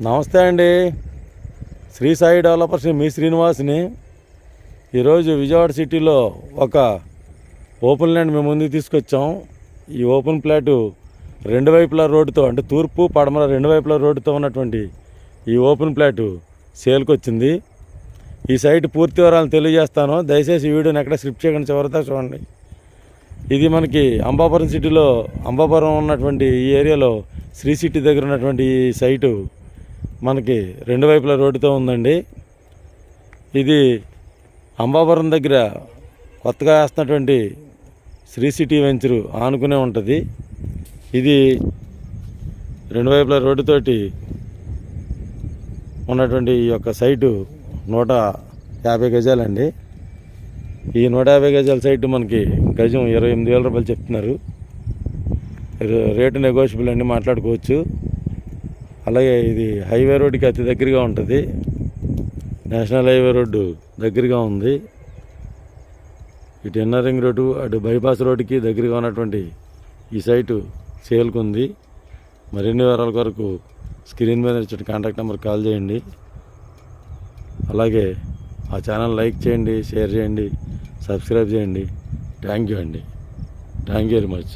నమస్తే అండి. శ్రీ సాయి డెవలపర్స్ మీ శ్రీనివాస్ని. ఈరోజు విజయవాడ సిటీలో ఒక ఓపెన్ ల్యాండ్ మేము ముందుకు తీసుకొచ్చాం. ఈ ఓపెన్ ప్లాటు రెండు వైపుల రోడ్డుతో అంటే తూర్పు పడమర రెండు వైపుల రోడ్డుతో ఉన్నటువంటి ఈ ఓపెన్ ప్లాటు సేల్కి వచ్చింది. ఈ సైట్ పూర్తి వివరాలు తెలియజేస్తాను. దయచేసి వీడియోని ఎక్కడ స్క్రిప్ట్ చేయకుండా చివరితో చూడండి. ఇది మనకి అంబాపురం సిటీలో అంబాపురం ఉన్నటువంటి ఈ ఏరియాలో శ్రీ సిటీ దగ్గర ఉన్నటువంటి ఈ సైటు. మనకి రెండు వైపుల రోడ్డుతో ఉందండి. ఇది అంబాపురం దగ్గర కొత్తగా వేస్తున్నటువంటి శ్రీ సిటీ వెంచరు ఆనుకునే ఉంటుంది. ఇది రెండు వైపుల రోడ్డుతోటి ఉన్నటువంటి ఈ యొక్క సైటు నూట యాభై గజాలండి. ఈ నూట యాభై గజాల సైట్ మనకి గజం ఇరవై ఎనిమిది వేల రూపాయలు చెప్తున్నారు. రేటు నెగోషియబుల్ అండి మాట్లాడుకోవచ్చు. అలాగే ఇది హైవే రోడ్డుకి అతి దగ్గరగా ఉంటుంది. నేషనల్ హైవే రోడ్డు దగ్గరగా ఉంది. ఇటు ఇన్నర్ రింగ్ రోడ్డు అటు బైపాస్ రోడ్డుకి దగ్గరగా ఉన్నటువంటి ఈ సైటు సేల్కి ఉంది మరిన్ని వివరాల కొరకు స్క్రీన్ మీద ఇచ్చిన కాంటాక్ట్ నెంబర్ కాల్ చేయండి. అలాగే ఆ ఛానల్ లైక్ చేయండి షేర్ చేయండి సబ్స్క్రైబ్ చేయండి. థ్యాంక్ యూ అండి. Thank you very much.